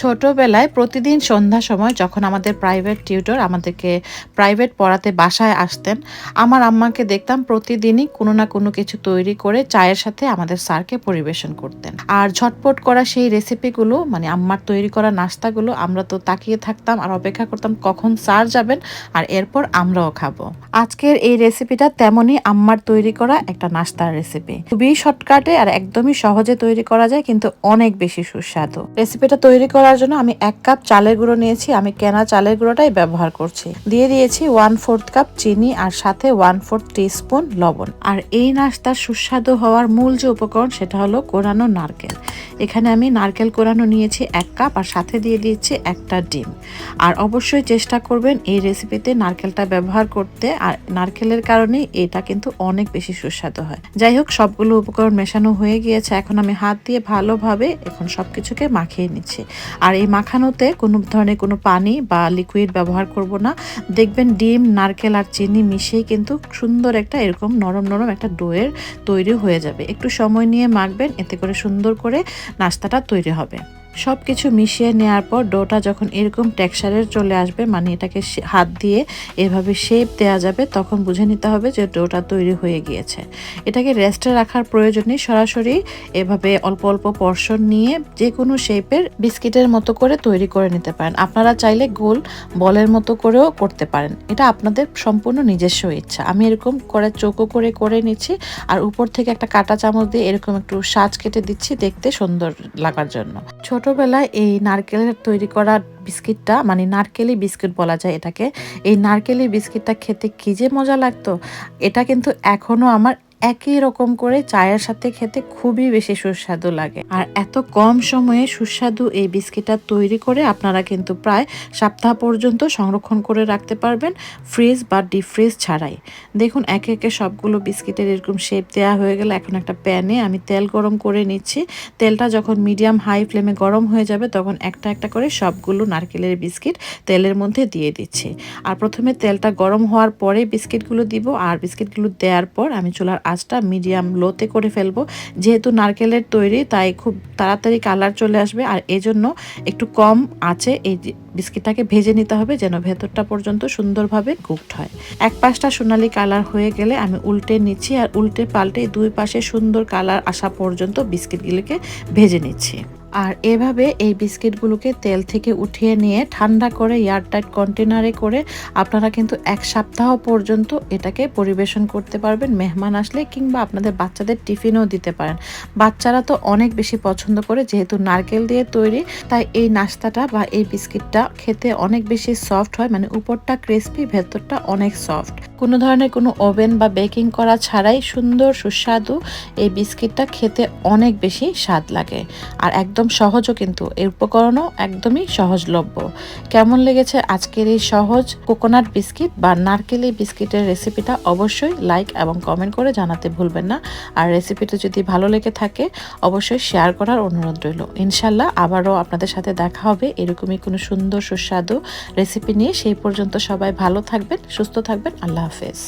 ছোটবেলায় প্রতিদিন সন্ধ্যা সময় যখন আমাদের প্রাইভেট টিউটর আমাদেরকে প্রাইভেট পড়াতে বাসায় আসতেন, আমার আম্মাকে দেখতাম প্রতিদিনই কোনো না কোনো কিছু তৈরি করে চায়ের সাথে আমাদের স্যারকে পরিবেশন করতেন। আর ঝটপট করা সেই রেসিপিগুলো মানে আম্মার তৈরি করা নাস্তাগুলো, আমরা তো তাকিয়ে থাকতাম আর অপেক্ষা করতাম কখন স্যার যাবেন আর এরপর আমরাও খাব। আজকের এই রেসিপিটা তেমনই আম্মার তৈরি করা একটা নাস্তার রেসিপি খুবই শর্টকাটে আর একদমই সহজে তৈরি করা যায়, কিন্তু অনেক বেশি সুস্বাদু। রেসিপিটা তৈরি করার জন্য আমি এক কাপ চালের গুঁড়ো নিয়েছি। আমি কেনা চালের গুঁড়োটাই ব্যবহার করছি। দিয়ে দিয়েছি ওয়ান ফোর্থ কাপ চিনি আর সাথে ওয়ান ফোর্থ টিস্পুন লবণ। আর এই নাস্তার সুস্বাদু হওয়ার মূল যে উপকরণ সেটা হলো কোরানো নারকেল। এখানে আমি নারকেল কোরানো নিয়েছি এক কাপ আর সাথে দিয়ে দিয়েছি একটা ডিম। আর অবশ্যই চেষ্টা করবেন এই রেসিপিতে নারকেলটা ব্যবহার করতে আর নারকেলের কারণে এটা কিন্তু অনেক বেশি সুস্বাদু হয়। যাই হোক, সবগুলো উপকরণ মেশানো হয়ে গিয়েছে। এখন আমি হাত দিয়ে ভালোভাবে এখন সব কিছুকে মাখিয়ে নিচ্ছি। আর এই মাখানোতে কোনো ধরনের কোনো পানি বা লিকুইড ব্যবহার করব না। দেখবেন ডিম, নারকেল আর চিনি মিশিয়েই কিন্তু সুন্দর একটা এরকম নরম নরম একটা ডোয়ের তৈরি হয়ে যাবে। একটু সময় নিয়ে মাখবেন, এতে করে সুন্দর করে নাস্তাটা তৈরি হবে। সব কিছু মিশিয়ে নেওয়ার পর ডোটা যখন এরকম টেক্সচারের চলে আসবে মানে এটাকে হাত দিয়ে এভাবে শেপ দেওয়া যাবে, তখন বুঝে নিতে হবে যে ডোটা তৈরি হয়ে গিয়েছে। এটাকে রেস্টে রাখার প্রয়োজন নেই সরাসরি এভাবে অল্প অল্প পর্শন নিয়ে যে কোনো শেপের বিস্কিটের মতো করে তৈরি করে নিতে পারেন। আপনারা চাইলে গোল বলের মতো করেও করতে পারেন। এটা আপনাদের সম্পূর্ণ নিজস্ব ইচ্ছা। আমি এরকম করে চোখো করে করে নিচ্ছি আর উপর থেকে একটা কাটা চামচ দিয়ে এরকম একটু সাজ কেটে দিচ্ছি দেখতে সুন্দর লাগার জন্য। ছোটবেলায় এই নারকেলের তৈরি করা বিস্কিটটা মানে নারকেলি বিস্কিট বলা যায় এটাকে, এই নারকেলি বিস্কিটটা খেতে কী যে মজা লাগতো। এটা কিন্তু এখনও আমার একই রকম করে চায়ের সাথে খেতে খুবই বেশি সুস্বাদু লাগে। আর এত কম সময়ে সুস্বাদু এই বিস্কিটটা তৈরি করে আপনারা কিন্তু প্রায় সপ্তাহ পর্যন্ত সংরক্ষণ করে রাখতে পারবেন ফ্রিজ বা ডিপ ফ্রিজ ছাড়াই। দেখুন, একে একে সবগুলো বিস্কিটের এরকম শেপ দেওয়া হয়ে গেলে। এখন একটা প্যানে আমি তেল গরম করে নিচ্ছি। তেলটা যখন মিডিয়াম হাই ফ্লেমে গরম হয়ে যাবে, তখন একটা একটা করে সবগুলো নারকেলের বিস্কিট তেলের মধ্যে দিয়ে দিচ্ছি। আর প্রথমে তেলটা গরম হওয়ার পরে বিস্কিটগুলো দিব। আর বিস্কিটগুলো দেওয়ার পর আমি চুলার আঁচটা মিডিয়াম লোতে করে ফেলব। যেহেতু নারকেলের তৈরি, তাই খুব তাড়াতাড়ি কালার চলে আসবে। আর এজন্য একটু কম আছে, এই বিস্কিটটাকে ভেজে নিতে হবে যেন ভেতরটা পর্যন্ত সুন্দরভাবে কুকড হয়। এক পাশটা সোনালি কালার হয়ে গেলে আমি উল্টে নিচ্ছি, আর উল্টে পাল্টে দুই পাশে সুন্দর কালার আসা পর্যন্ত বিস্কিটগুলিকে ভেজে নিচ্ছি। আর এভাবে এই বিস্কিটগুলোকে তেল থেকে উঠিয়ে নিয়ে ঠান্ডা করে এয়ারটাইট কন্টেনারে করে আপনারা কিন্তু এক সপ্তাহ পর্যন্ত এটাকে পরিবেশন করতে পারবেন, মেহমান আসলে কিংবা আপনাদের বাচ্চাদের টিফিনও দিতে পারেন। বাচ্চারা তো অনেক বেশি পছন্দ করে যেহেতু নারকেল দিয়ে তৈরি, তাই এই নাস্তাটা বা এই বিস্কিটটা খেতে অনেক বেশি সফট হয় মানে উপরটা ক্রিস্পি, ভেতরটা অনেক সফট। কোনো ধরনের কোনো ওভেন বা বেকিং করা ছাড়াই সুন্দর, সুস্বাদু এই বিস্কিটটা খেতে অনেক বেশি স্বাদ লাগে। আর একদম সহজও কিন্তু এই উপকরণও একদমই সহজলভ্য। কেমন লেগেছে আজকের এই সহজ কোকোনাট বিস্কিট বা নারকেলি বিস্কিটের রেসিপিটা অবশ্যই লাইক এবং কমেন্ট করে জানাতে ভুলবেন না। আর রেসিপিটা যদি ভালো লেগে থাকে, অবশ্যই শেয়ার করার অনুরোধ রইল। ইনশাল্লাহ আবারও আপনাদের সাথে দেখা হবে এরকমই কোনো সুন্দর, সুস্বাদু রেসিপি নিয়ে। সেই পর্যন্ত সবাই ভালো থাকবেন, সুস্থ থাকবেন। আল্লাহ হাফেজ